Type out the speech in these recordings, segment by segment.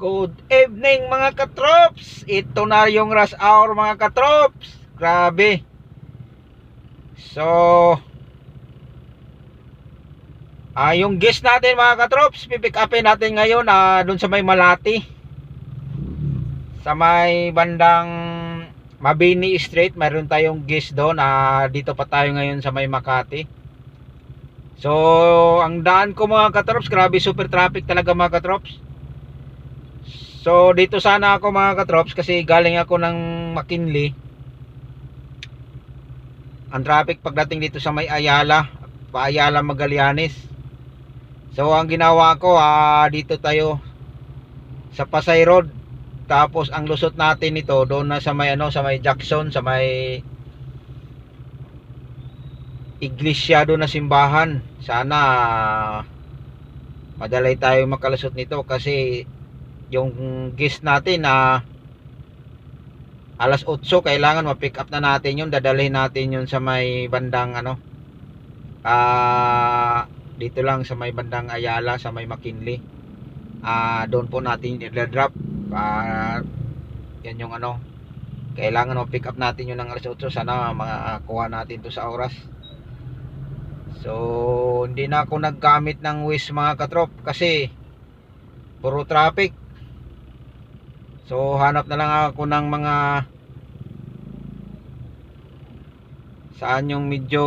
Good evening mga katrops. Ito na yung rush hour mga katrops. Grabe. So Ah, yung guest natin mga katrops, pipick upin natin ngayon ah doon sa may Malati. Sa may bandang Mabini Street, mayroon tayong guest doon. Ah, dito pa tayo ngayon sa may Makati. So, ang daan ko mga katrops, grabe super traffic talaga mga katrops. So dito sana ako mga katrops kasi galing ako ng McKinley. Ang traffic pagdating dito sa may Ayala, pa Ayala Magallanes. So ang ginawa ko, ah, dito tayo sa Pasay Road. Tapos ang lusot natin ito doon na sa may ano, sa may Jackson, sa may iglesia doon na simbahan. Sana madalay tayo makalusot nito kasi yung guest natin na alas 8 kailangan ma-pick up na natin yun. Dadalhin natin yun sa may bandang ano ah dito lang sa may bandang Ayala sa may McKinley. Ah doon po natin i-drop. Ah yan yung ano kailangan ma-pick up natin yun ng alas 8 sana makakuha natin to sa oras. So hindi na ako naggamit ng wish mga katrop kasi puro traffic So hanap na lang ako ng mga saan yung medyo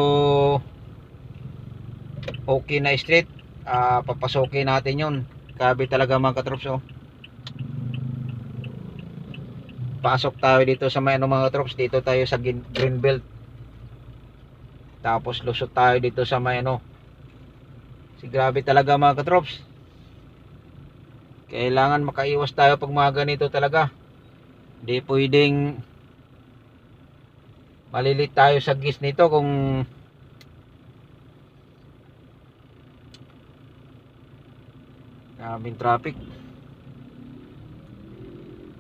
okay na street. Uh, papasokin natin yun. Grabe talaga mga katrops oh. pasok tayo dito sa may ano mga katrops dito tayo sa green belt. Tapos lusot tayo dito sa may ano. Si grabe talaga mga katrops kailangan makaiwas tayo pag mga ganito talaga. Hindi pwedeng malilit tayo sa gis nito kung daming traffic.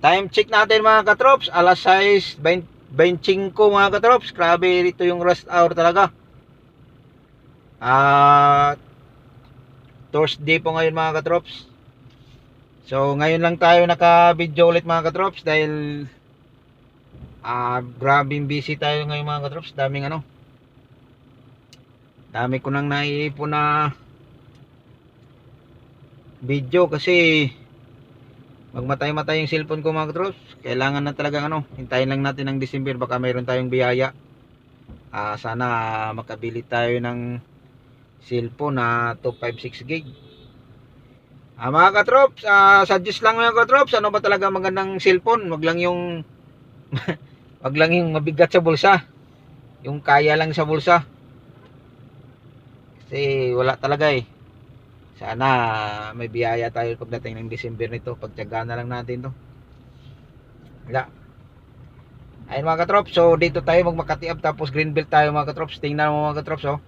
Time check natin mga katrops. Alas 6 25 mga katrops. Grabe rito yung rush hour talaga. At Thursday po ngayon mga katrops So ngayon lang tayo naka-video ulit mga katrops dahil ah uh, grabing busy tayo ngayon mga katrops, daming ano. Dami ko nang naiipon na video kasi magmatay-matay yung cellphone ko mga katrops. Kailangan na talaga ano, hintayin lang natin ng December baka mayroon tayong biyaya. Ah uh, sana makabili tayo ng cellphone na 256 gig Ah, mga katrops, ah, suggest lang mga katrops, ano ba talaga magandang cellphone? Wag lang yung wag lang yung mabigat sa bulsa. Yung kaya lang sa bulsa. Kasi wala talaga eh. Sana may biyaya tayo pagdating ng December nito. Pagtyagaan na lang natin to. Wala. Ayun mga katrops, so dito tayo magmakatiab tapos greenbelt tayo mga katrops. Tingnan mo mga katrops oh.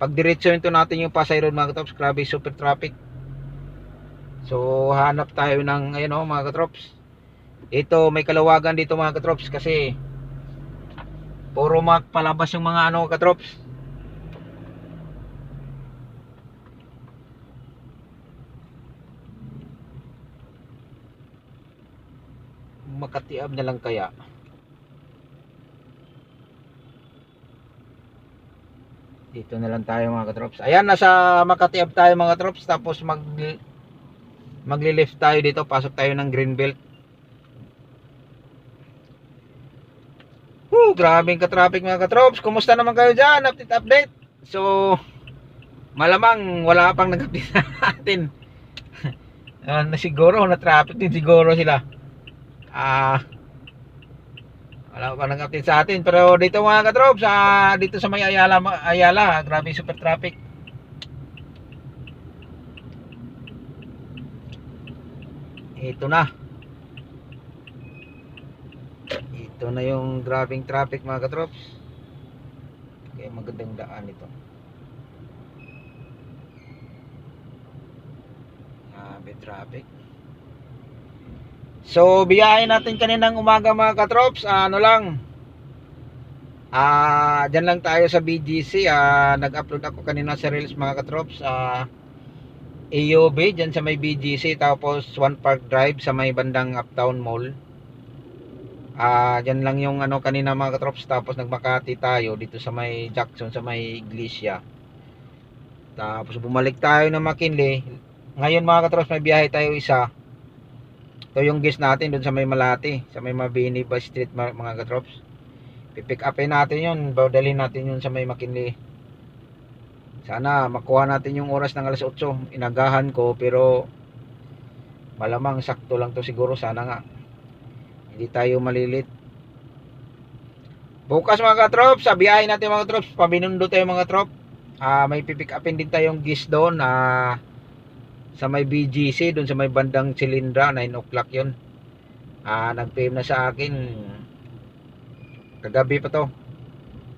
Pag diretso nito natin yung Pasay Road mga katrops, grabe super traffic. So hanap tayo ng ayun oh mga katrops. Ito may kalawagan dito mga katrops kasi puro magpalabas yung mga ano katrops. Makatiab na lang kaya. Dito na lang tayo mga katrops. Ayan nasa Makatiab tayo mga katrops tapos mag magli-lift tayo dito pasok tayo ng greenbelt Woo, grabing ka-traffic mga ka-troops. Kumusta naman kayo dyan? Update, update. So, malamang wala pang nag-update sa atin. uh, na siguro, na-traffic din siguro sila. Ah, uh, wala pa nag-update sa atin. Pero dito mga ka-troops, uh, dito sa may Ayala, Ayala, grabe super traffic. Ito na. Ito na yung grabing traffic mga katrops. Kaya magandang daan ito. Grabe traffic. So biyahe natin kaninang umaga mga katrops. Ano lang. Ah dyan lang tayo sa BGC ah uh, nag-upload ako kanina sa Reels mga katrops. Ah AOB dyan sa may BGC tapos One Park Drive sa may bandang Uptown Mall. Ah, dyan lang yung ano kanina mga katrops tapos nagmakati tayo dito sa may Jackson sa may Iglesia. Tapos bumalik tayo ng McKinley. Ngayon mga katrops may biyahe tayo isa. Ito yung guest natin doon sa may Malati, sa may Mabini Street mga, mga katrops. Pipick upin natin yun, dadalhin natin yun sa may McKinley. Sana makuha natin yung oras ng alas 8. Inagahan ko pero malamang sakto lang to siguro sana nga. Hindi tayo malilit. Bukas mga katrops, sa natin mga katrops, pabinundo tayo mga trop. Ah, may pipick upin din tayong gis doon ah sa may BGC doon sa may bandang Silindra 9 o'clock yun ah nag-PM na sa akin kagabi pa to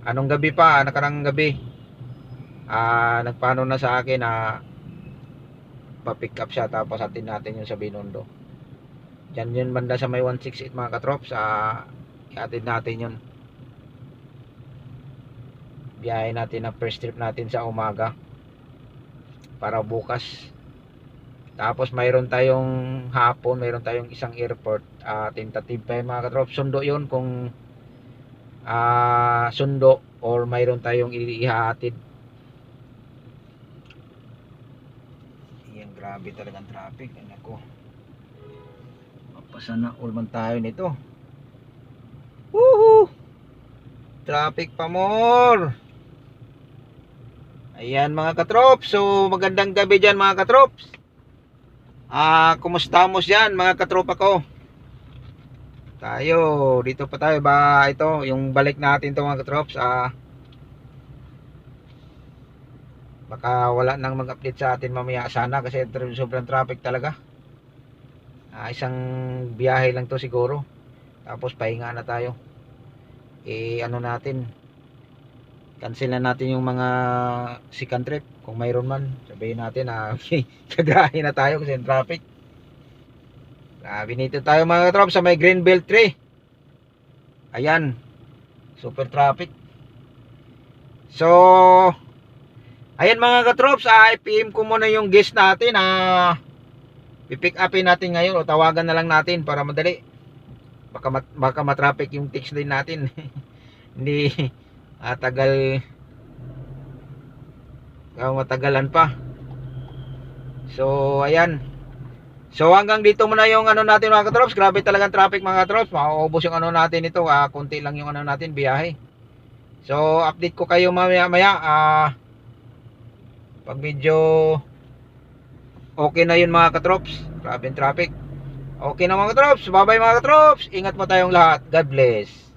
anong gabi pa nakarang gabi ah nagpaano na sa akin na pa-pick up siya tapos atin natin yung sa Binondo dyan yun banda sa may 168 mga katrops ah iatid natin yun biyahe natin na first trip natin sa umaga para bukas tapos mayroon tayong hapon, mayroon tayong isang airport. Uh, tentative pa yung mga katrop. Sundo yun kung ah sundo or mayroon tayong ihahatid. Yan, grabe talagang traffic. Ano ko. Mapasa na all man tayo nito. Woohoo! Traffic pa more! Ayan mga katrops. So magandang gabi dyan mga katrops. Ah, kumusta mo yan mga katropa ko? Tayo, dito pa tayo ba ito, yung balik natin to mga katrops, ah Baka wala nang mag-update sa atin mamaya sana kasi sobrang traffic talaga. Ah, isang biyahe lang to siguro. Tapos pahinga na tayo. Eh ano natin? Cancel na natin yung mga second trip kung mayroon man. Sabihin natin na kagahin na tayo kasi traffic. Grabe nito tayo mga trop sa may Greenbelt 3. Ayan. Super traffic. So, ayan mga katrops, ah, i-PM ko muna yung guest natin. Ah, pipick upin natin ngayon o tawagan na lang natin para madali. Baka, mat, baka matraffic yung text din natin. Hindi ah, tagal ah, matagalan pa. So, ayan. So hanggang dito muna yung ano natin mga katrops. Grabe talagang traffic mga katrops. Mauubos yung ano natin ito. Ah, konti lang yung ano natin biyahe. So update ko kayo mamaya maya. Ah, pag medyo okay na yun mga katrops. Grabe traffic. Okay na mga katrops. Bye bye mga katrops. Ingat mo tayong lahat. God bless.